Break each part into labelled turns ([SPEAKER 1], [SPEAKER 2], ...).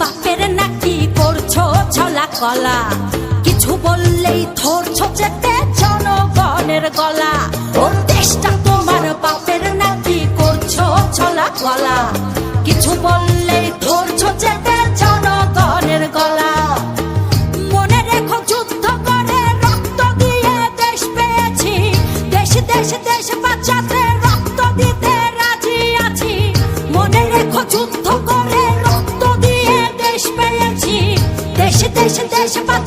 [SPEAKER 1] বাপের নাকি করছ ছলা কলা? কিছু বললেই ধরছো চেপে জনগণের গলা। ও দেশটা তোমার বাপের নাকি করছ ছলা কলা? কিছু বললেই ধরছো চেপে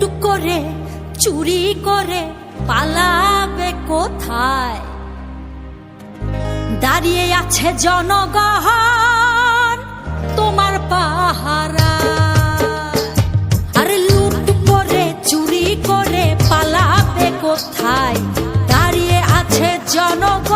[SPEAKER 1] লুট করে, চুরি করে, পালাবে কোথায়? দাঁড়িয়ে আছে জনগণ তোমার পাহারা। চুরি করে, পালাবে কোথায়? দাঁড়িয়ে আছে জনগণ